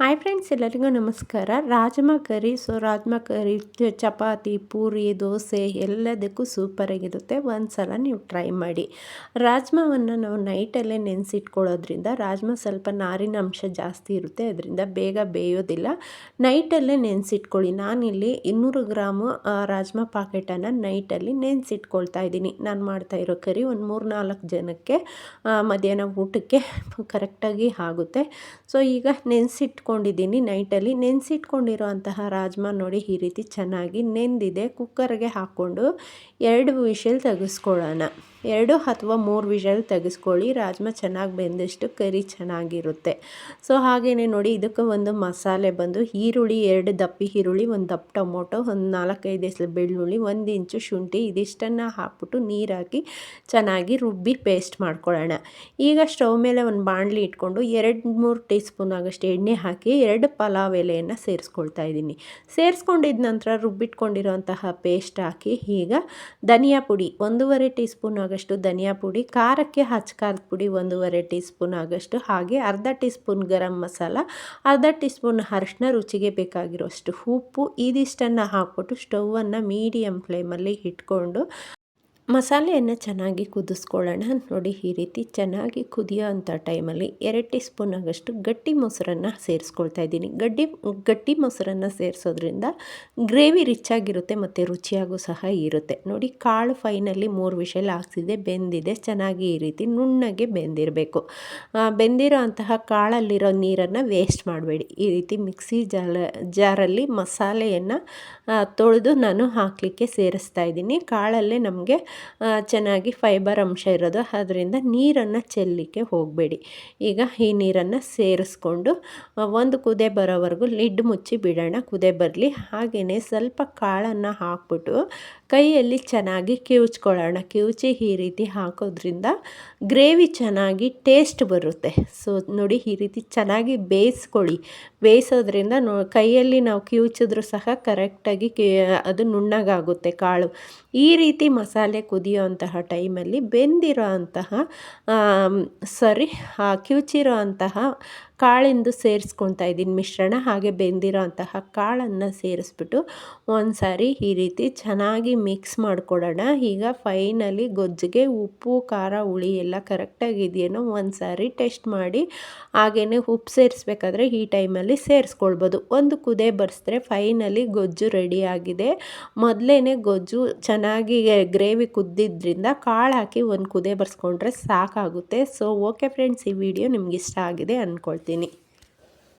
Hi friends ಎಲ್ಲರಿಗೂ ನಮಸ್ಕಾರ. Rajma curry, so rajma curry chapati, puri, dosa ಎಲ್ಲದಕ್ಕೂ ಸೂಪರಾಗಿರುತ್ತೆ ಒಂದು ಸಲ ನೀವು ಟ್ರೈ ಮಾಡಿ. ರಾಜ್ಮಾವನ್ನು ನಾವು ನೈಟಲ್ಲೇ ನೆನೆಸಿಟ್ಕೊಳ್ಳೋದ್ರಿಂದ ರಾಜ್ಮಾ ಸ್ವಲ್ಪ ನಾರಿನ ಅಂಶ ಜಾಸ್ತಿ ಇರುತ್ತೆ. ಅದರಿಂದ ಬೇಗ ಬೇಯೋದಿಲ್ಲ. ನೈಟಲ್ಲೇ ನೆನೆಸಿಟ್ಕೊಳ್ಳಿ. ನಾನಿಲ್ಲಿ ಇನ್ನೂರು ಗ್ರಾಮು ರಾಜ್ಮಾ ಪಾಕೆಟನ್ನು ನೈಟಲ್ಲಿ ನೆನೆಸಿಟ್ಕೊಳ್ತಾ ಇದ್ದೀನಿ. ನಾನು ಮಾಡ್ತಾ ಇರೋ ಕರಿ ಒಂದು ಮೂರು ನಾಲ್ಕು ಜನಕ್ಕೆ ಮಧ್ಯಾಹ್ನ ಊಟಕ್ಕೆ ಕರೆಕ್ಟಾಗಿ ಆಗುತ್ತೆ. ಸೊ ಈಗ ನೆನೆಸಿಟ್ಟು ಇಟ್ಕೊಂಡಿದ್ದೀನಿ ನೈಟಲ್ಲಿ ನೆನೆಸಿಟ್ಕೊಂಡಿರೋ ಅಂತಹ ರಾಜ್ಮಾ ನೋಡಿ ಈ ರೀತಿ ಚೆನ್ನಾಗಿ ನೆಂದಿದೆ. ಕುಕ್ಕರ್ಗೆ ಹಾಕ್ಕೊಂಡು ಎರಡು ವಿಷಲ್ ತೆಗೆಸ್ಕೊಳ್ಳೋಣ. ಎರಡು ಅಥವಾ ಮೂರು ವಿಷಲ್ ತೆಗೆಸ್ಕೊಳ್ಳಿ. ರಾಜ್ಮಾ ಚೆನ್ನಾಗಿ ಬೆಂದಷ್ಟು ಕರಿ ಚೆನ್ನಾಗಿರುತ್ತೆ. ಸೊ ಹಾಗೇ ನೋಡಿ ಇದಕ್ಕೆ ಒಂದು ಮಸಾಲೆ ಬಂದು ಈರುಳ್ಳಿ, ಎರಡು ದಪ್ಪಿ ಈರುಳ್ಳಿ, ಒಂದು ದಪ್ಪ ಟೊಮೊಟೊ, ಒಂದು ನಾಲ್ಕೈದು ಎಸಲು ಬೆಳ್ಳುಳ್ಳಿ, ಒಂದು ಇಂಚು ಶುಂಠಿ ಇದಿಷ್ಟನ್ನು ಹಾಕ್ಬಿಟ್ಟು ನೀರು ಚೆನ್ನಾಗಿ ರುಬ್ಬಿ ಪೇಸ್ಟ್ ಮಾಡ್ಕೊಳ್ಳೋಣ. ಈಗ ಸ್ಟವ್ ಮೇಲೆ ಒಂದು ಬಾಣಲಿ ಇಟ್ಕೊಂಡು ಎರಡು ಮೂರು ಟೀ ಸ್ಪೂನ್ ಆಗಷ್ಟು ಎಣ್ಣೆ ಹಾಕಿ, ಎರಡು ಪಲಾವ್ ಎಲೆಯನ್ನು ಸೇರಿಸ್ಕೊಳ್ತಾ ಇದ್ದೀನಿ. ಸೇರಿಸ್ಕೊಂಡಿದ ನಂತರ ರುಬ್ಬಿಟ್ಕೊಂಡಿರುವಂತಹ ಪೇಸ್ಟ್ ಹಾಕಿ ಈಗ ಧನಿಯಾ ಪುಡಿ ಒಂದೂವರೆ ಟೀ ಸ್ಪೂನ್ ಆಗೋಷ್ಟು ಧನಿಯಾ ಪುಡಿ, ಖಾರಕ್ಕೆ ಹಚ್ಚ ಖಾರದ ಪುಡಿ ಒಂದೂವರೆ ಟೀ ಸ್ಪೂನ್ ಆಗೋಷ್ಟು, ಹಾಗೆ ಅರ್ಧ ಟೀ ಸ್ಪೂನ್ ಗರಂ ಮಸಾಲ, ಅರ್ಧ ಟೀ ಸ್ಪೂನ್ ಅರಿಶಿನ ರುಚಿಗೆ ಬೇಕಾಗಿರೋಷ್ಟು ಉಪ್ಪು, ಇದಿಷ್ಟನ್ನು ಹಾಕ್ಬಿಟ್ಟು ಸ್ಟೌವನ್ನು ಮೀಡಿಯಮ್ ಫ್ಲೇಮಲ್ಲಿ ಇಟ್ಕೊಂಡು ಮಸಾಲೆಯನ್ನು ಚೆನ್ನಾಗಿ ಕುದಿಸ್ಕೊಳ್ಳೋಣ. ನೋಡಿ ಈ ರೀತಿ ಚೆನ್ನಾಗಿ ಕುದಿಯೋ ಅಂಥ ಟೈಮಲ್ಲಿ ಎರಡು ಟೀ ಸ್ಪೂನ್ ಆಗಷ್ಟು ಗಟ್ಟಿ ಮೊಸರನ್ನು ಸೇರಿಸ್ಕೊಳ್ತಾ ಇದ್ದೀನಿ. ಗಡ್ಡಿ, ಗಟ್ಟಿ ಮೊಸರನ್ನು ಸೇರಿಸೋದ್ರಿಂದ ಗ್ರೇವಿ ರಿಚ್ ಆಗಿರುತ್ತೆ ಮತ್ತು ರುಚಿಯಾಗೂ ಸಹ ಇರುತ್ತೆ. ನೋಡಿ ಕಾಳು ಫೈನಲ್ಲಿ ಮೂರು ವಿಷಲ್ ಹಾಕ್ಸಿದೆ ಬೆಂದಿದೆ, ಚೆನ್ನಾಗಿ ಈ ರೀತಿ ನುಣ್ಣಗೆ ಬೆಂದಿರಬೇಕು. ಬೆಂದಿರೋ ಅಂತಹ ಕಾಳಲ್ಲಿರೋ ನೀರನ್ನು ವೇಸ್ಟ್ ಮಾಡಬೇಡಿ. ಈ ರೀತಿ ಮಿಕ್ಸಿ ಜಾಲ, ಜಾರಲ್ಲಿ ಮಸಾಲೆಯನ್ನು ತೊಳೆದು ನಾನು ಹಾಕಲಿಕ್ಕೆ ಸೇರಿಸ್ತಾ ಇದ್ದೀನಿ. ಕಾಳಲ್ಲೇ ನಮಗೆ ಚೆನ್ನಾಗಿ ಫೈಬರ್ ಅಂಶ ಇರೋದು. ಅದರಿಂದ ನೀರನ್ನು ಚೆಲ್ಲಿಕ್ಕೆ ಹೋಗಬೇಡಿ. ಈಗ ಈ ನೀರನ್ನು ಸೇರಿಸ್ಕೊಂಡು ಒಂದು ಕುದೆ ಬರೋವರೆಗೂ ಲಿಡ್ ಮುಚ್ಚಿ ಬಿಡೋಣ. ಕುದೆ ಬರಲಿ. ಹಾಗೆಯೇ ಸ್ವಲ್ಪ ಕಾಳನ್ನು ಹಾಕ್ಬಿಟ್ಟು ಕೈಯಲ್ಲಿ ಚೆನ್ನಾಗಿ ಕಿವುಚ್ಕೊಳ್ಳೋಣ. ಕಿವುಚಿ ಈ ರೀತಿ ಹಾಕೋದ್ರಿಂದ ಗ್ರೇವಿ ಚೆನ್ನಾಗಿ ಟೇಸ್ಟ್ ಬರುತ್ತೆ. ಸೊ, ನೋಡಿ ಈ ರೀತಿ ಚೆನ್ನಾಗಿ ಬೇಯಿಸ್ಕೊಳ್ಳಿ. ಬೇಯಿಸೋದ್ರಿಂದ ನೋ, ಕೈಯಲ್ಲಿ ನಾವು ಕಿವುಚಿದ್ರೂ ಸಹ ಕರೆಕ್ಟಾಗಿ ಅದು ನುಣ್ಣಗಾಗುತ್ತೆ ಕಾಳು. ಈ ರೀತಿ ಮಸಾಲೆ ಕುದಿಯೋ ಅಂತಹ ಟೈಮಲ್ಲಿ ಬೆಂದಿರೋ ಅಂತಹ ಸರಿ ಕಿವುಚಿರೋ ಅಂತಹ ಕಾಳಿಂದು ಸೇರಿಸ್ಕೊತಾ ಇದ್ದೀನಿ ಮಿಶ್ರಣ, ಹಾಗೆ ಬೆಂದಿರೋ ಅಂತಹ ಕಾಳನ್ನು ಸೇರಿಸ್ಬಿಟ್ಟು ಒಂದು ಸಾರಿ ಈ ರೀತಿ ಚೆನ್ನಾಗಿ ಮಿಕ್ಸ್ ಮಾಡಿಕೊಡೋಣ. ಈಗ ಫೈನಲಿ ಗೊಜ್ಜಿಗೆ ಉಪ್ಪು, ಖಾರ, ಹುಳಿ ಎಲ್ಲ ಕರೆಕ್ಟಾಗಿದೆಯೇನೋ ಒಂದು ಸಾರಿ ಟೆಸ್ಟ್ ಮಾಡಿ ಹಾಗೆಯೇ ಉಪ್ಪು ಸೇರಿಸ್ಬೇಕಾದ್ರೆ ಈ ಟೈಮಲ್ಲಿ ಸೇರಿಸ್ಕೊಳ್ಬೋದು. ಒಂದು ಕುದೆ ಬರೆಸಿದ್ರೆ ಫೈನಲಿ ಗೊಜ್ಜು ರೆಡಿ ಆಗಿದೆ. ಮೊದಲೇ ಗೊಜ್ಜು ಚೆನ್ನಾಗಿ ಗ್ರೇವಿ ಕುದ್ದಿದ್ರಿಂದ ಕಾಳು ಹಾಕಿ ಒಂದು ಕುದೆ ಬರ್ಸ್ಕೊಂಡ್ರೆ ಸಾಕಾಗುತ್ತೆ. ಸೊ ಓಕೆ ಫ್ರೆಂಡ್ಸ್ ಈ ವಿಡಿಯೋ ನಿಮ್ಗೆ ಇಷ್ಟ ಆಗಿದೆ ಅಂದ್ಕೊಳ್ತೀನಿ ಮಾಡ್ತೀನಿ